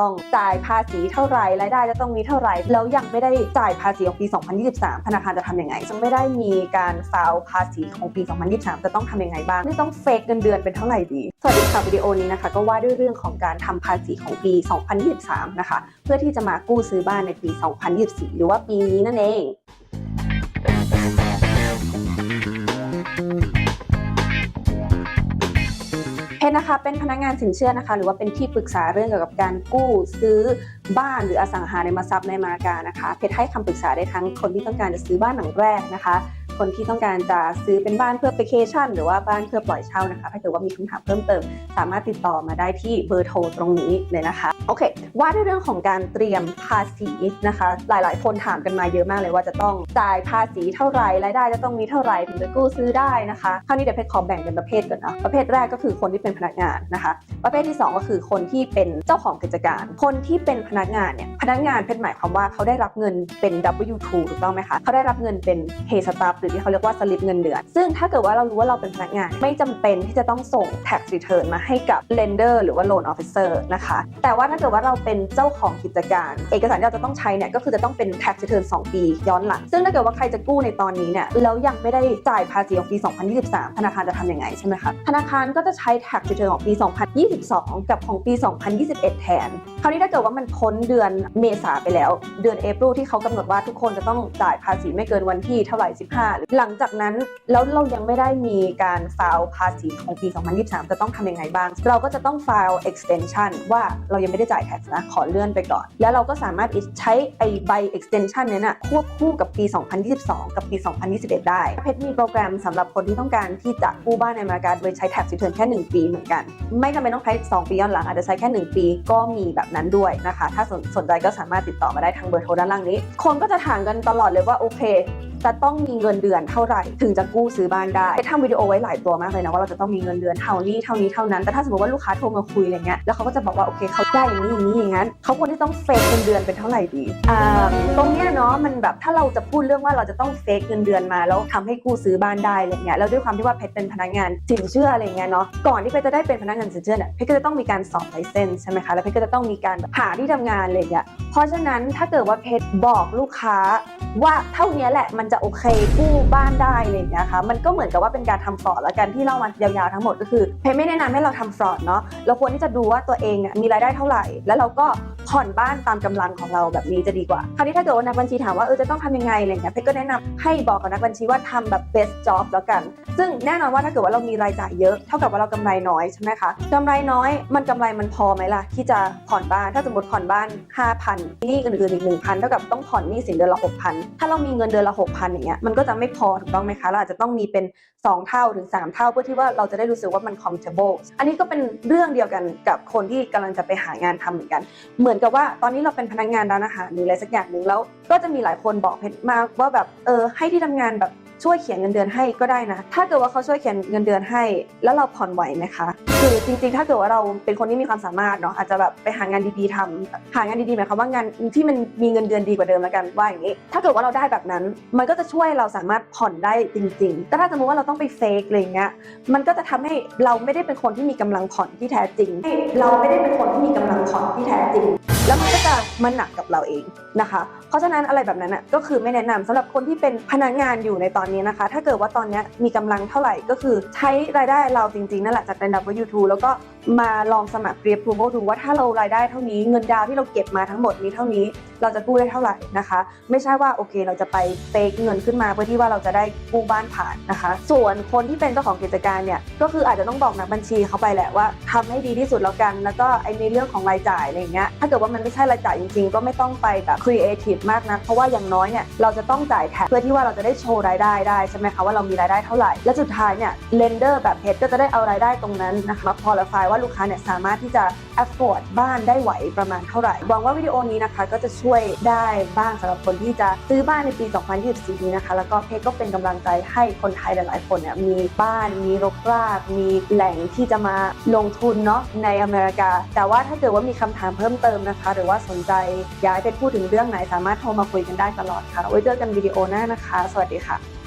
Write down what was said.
ต้องจ่ายภาษีเท่าไหร่รายได้จะต้องมีเท่าไหร่ แล้วยังไม่ได้จ่ายภาษีของปี 2023 ธนาคารจะทำยังไงจะไม่ได้มีการฟาวภาษีของปี 2023 จะต้องทำยังไงบ้างไม่ต้องเฟกเงินเดือนเป็นเท่าไหร่ดี สวัสดีค่ะวิดีโอนี้นะคะ ก็ว่าด้วยเรื่องของการทำภาษีของปี 2023 นะคะ เพื่อที่จะมากู้ซื้อบ้านในปี 2024 หรือว่าปีนี้นั่นเอง เพชรนะคะ เป็นพนักงานสินเชื่อนะคะ หรือว่าเป็นที่ปรึกษาเรื่องเกี่ยวกับการกู้ซื้อบ้านหรืออสังหาริมทรัพย์ในมาการนะคะ เพชรให้คำปรึกษาได้ทั้งคนที่ต้องการจะซื้อบ้านหลังแรกนะคะ คนที่ต้องการจะซื้อเป็นบ้านเพื่อไปเคชั่น หรือว่าบ้านเพื่อปล่อยเช่านะคะ ถ้าเกิดว่ามีคำถามเพิ่มเติม สามารถติดต่อมาได้ที่เบอร์โทรตรงนี้เลยนะคะโอเค ว่าด้วยเรื่องของการเตรียมภาษีนะคะ หลาย ๆ คนถามกันมาเยอะมากเลยว่าจะต้องจ่ายภาษีเท่าไหร่รายได้จะต้องมีเท่าไหร่ถึงจะกู้ซื้อได้นะคะคราวนี้เดี๋ยวเพชรขอแบ่งเป็นประเภทก่อนนะประเภทแรกก็คือคนที่เป็นพนักงานนะคะ ประเภทที่ 2 ก็คือคนที่เป็นเจ้าของกิจการ คนที่เป็นพนักงานเนี่ยพนักงานเพชรหมายความว่าเขาได้รับเงินเป็น W2 ถูกต้องไหมคะเขาได้รับเงินเป็น pay stub หรือที่เขาเรียกว่าสลิปเงินเดือน ซึ่งถ้าเกิดว่าเรารู้ว่าเราเป็นพนักงาน ไม่จำเป็นที่จะต้องส่ง tax return มาให้กับ lender หรือว่า loan officer นะคะ แต่ว่าถ้าเกิดว่าเราเป็นเจ้าของกิจการ เอกสารที่เราจะต้องใช้เนี่ยก็คือจะต้องเป็น tax return 2 ปีย้อนหลัง ซึ่งถ้าเกิดว่าใครจะกู้ในตอนนี้เนี่ยแล้วยังไม่ได้จ่ายภาษีของปี 2023 ธนาคารจะทำยังไงใช่ไหมคะธนาคารก็จะใช้ tax return ของปี 2022 กับของปี 2021 แทนคราวนี้ถ้าเกิดว่ามันพ้นเดือนเมษาไปแล้ว เดือนเอพ i ลที่เขากำหนดว่าทุกคนจะต้องจ่ายภาษีไม่เกินวันที่เท่าไหร่ 15หรือหลังจากนั้นแล้วเรายังไม่ได้มีการฟาวภาษีของปี 2023 จะต้องทำยังไงบ้าง เราก็จะต้อง file extension ว่าเรายังไม่ได้จ่าย tax นะขอเลื่อนไปก่อน แล้วเราก็สามารถใช้ไอ้ใบ extension เนี้นะควบคู่กับปี 2022 กับปี 2021 ได้ เพชรมีโปรแกรมสำหรับคนที่ต้องการที่จะกู้บ้านในอเมริกาโดยใช้ tax return แค่ 1 ปีเหมือนกัน ไม่จำเป็นต้องใช้ 2 ปีย้อนหลังอาจจะใช้แค่ 1 ปีก็มีแบบนั้นด้วยนะคะ ถ้าสนสนใจก็สามารถติดต่อมาได้ทางเบอร์โทรด้านล่างนี้ คนก็จะถามกันตลอดเลยว่าโอเค จะต้องมีเงินเดือนเท่าไหร่ ถึงจะกู้ซื้อบ้านได้ทำวิดีโอไว้หลายตัวมากเลยนะว่าเราจะต้องมีเงินเดือนเท่านี้เท่านี้เท่านั้นแต่ถ้าสมมติว่าลูกค้าโทรมาคุยอะไรเงี้ยแล้วเขาก็จะบอกว่าโอเคเขาได้อย่างนี้อย่างนี้อย่างนั้นเขาควรที่ต้องเฟกเงินเดือนเป็นเท่าไหร่ดีอ่าตรงเนี้ยเนาะมันแบบถ้าเราจะพูดเรื่องว่าเราจะต้องเฟกเงินเดือนมา แล้วทำให้กู้ซื้อบ้านได้อะไรเงี้ยแล้วด้วยความที่ว่าเพชรเป็นพนักงานสินเชื่ออะไรเงี้ยเนาะก่อนที่เพชรจะได้เป็นพนักงานสินเชื่อเนี่ยเพชรก็จะต้องมีการสอบไลเซนส์ใช่ไหมคะแล้วเพชรก็จะต้องมีการหาที่ทำงานอะไรเงี้ยเพราะฉะนั้นถ้าเกิดว่าเพชรบอกลูกค้าว่าเท่านี้แหละมันจะโอเคกู้บ้านได้อะไรอย่างเงี้ยค่ะมันก็เหมือนกับว่าเป็นการทำฟรอดแล้วกันที่เล่ามายาวๆทั้งหมดก็คือเพย์ไม่แนะนำให้เราทำฟรอดเนาะเราควรที่จะดูว่าตัวเองเนี่ยมีรายได้เท่าไหร่ แล้วเราก็ ผ่อนบ้านตามกำลังของเราแบบนี้จะดีกว่าคราวนี้ถ้าเกิดว่านักบัญชีถามว่าเออจะต้องทำยังไงอะไรเงี้ยเพชรก็แนะนำให้บอกกับนักบัญชีว่าทำแบบ best job แล้วกัน ซึ่งแน่นอนว่าถ้าเกิดว่าเรามีรายจ่ายเยอะเท่ากับว่าเรากำไรน้อยใช่ไหมคะกำไรน้อยมันกำไรมันพอไหมล่ะที่จะผ่อนบ้านถ้าสมมติผ่อนบ้าน 5,000นี้อื่นๆอีก1,000เท่ากับต้องผ่อนหนี้สินเดือนละ6,000ถ้าเรามีเงินเดือนละ6,000อย่างเงี้ยมันก็จะไม่พอถูกต้องไหมคะเราอาจจะต้องมีเป็น 2 เท่าถึง 3 เท่าเพื่อที่ว่าเราจะได้รู้สึกว่ามัน comfortable อันนี้ก็เป็นเรื่องเดียวกันกับคนที่กำลังจะไปหางานทำเหมือนกัน เหมือนกับว่าตอนนี้เราเป็นพนักงานร้านอาหารหรืออะไรสักอย่างหนึ่งแล้ว ก็จะมีหลายคนบอกเพชรมาว่าแบบเออให้ที่ทำงานแบบ ช่วยเขียนเงินเดือนให้ก็ได้นะ ถ้าเกิดว่าเขาช่วยเขียนเงินเดือนให้ แล้วเราผ่อนไหวไหมคะคือจริงๆ ถ้าเกิดว่าเราเป็นคนที่มีความสามารถเนาะอาจจะแบบไปหางานดีๆทำหางานดีๆหมายความว่างานที่มันมีเงินเดือนดีกว่าเดิมแล้วกันว่าอย่างนี้ ถ้าเกิดว่าเราได้แบบนั้น มันก็จะช่วยเราสามารถผ่อนได้จริงๆ แต่ถ้าสมมติว่าเราต้องไปเฟกอะไรเงี้ยมันก็จะทำให้เราไม่ได้เป็นคนที่มีกำลังผ่อนที่แท้จริง เราไม่ได้เป็นคนที่มีกำลังผ่อนที่แท้จริง แล้วมันก็จะมาหนักกับเราเองนะคะ เพราะฉะนั้นอะไรแบบนั้นอะก็คือไม่แนะนำสำหรับคนที่เป็นพนักงานอยู่ในตอนนี้นะคะ ถ้าเกิดว่าตอนนี้มีกำลังเท่าไหร่ก็คือใช้รายได้เราจริงๆนั่นแหละจากใน W2 แล้วก็มาลองสมัคร pre approval ดูว่าถ้าเรารายได้เท่านี้เงินดาวที่เราเก็บมาทั้งหมดนี้เท่านี้ เราจะกู้ได้เท่าไหร่นะคะ ไม่ใช่ว่าโอเค เราจะไปเฟกเงินขึ้นมาเพื่อที่ว่าเราจะได้กู้บ้านผ่านนะคะ ส่วนคนที่เป็นเจ้าของกิจการเนี่ยก็คืออาจจะต้องบอกนักบัญชีเขาไปแหละว่าทำให้ดีที่สุดแล้วกัน แล้วก็ไอในเรื่องของรายจ่ายอะไรเงี้ยถ้าเกิดว่ามันไม่ใช่รายจ่ายจริงๆ ก็ไม่ต้องไปแบบครีเอทีฟมากนะเพราะว่าอย่างน้อยเนี่ยเราจะต้องจ่ายแทนเพื่อที่ว่าเราจะได้โชว์รายได้ได้ใช่ไหมคะว่าเรามีรายได้เท่าไหร่และสุดท้ายเนี่ยเลนเดอร์แบบเพชรก็จะได้เอารายได้ตรงนั้นนะคะมาพอลไฟว่าลูกค้าเนี่ยสามารถที่จะ afford บ้านได้ไหวประมาณเท่าไหร่หวังว่าวิดีโอนี้นะคะก็จะช่วยได้บ้างสำหรับคนที่จะซื้อบ้านในปี 2024 นี้นะคะ แล้วก็เพชรก็เป็นกำลังใจให้คนไทยหลายๆ คนเนี่ยมีบ้านมีรกราก มีแหล่งที่จะมาลงทุนเนาะในอเมริกา แต่ว่าถ้าเกิดว่ามีคำถามเพิ่มเติมนะคะ หรือว่าสนใจอยากให้เพชรพูดถึงเรื่องไหนสามารถโทรมาคุยกันได้ตลอดค่ะไว้เจอกันวิดีโอหน้านะคะ สวัสดีค่ะ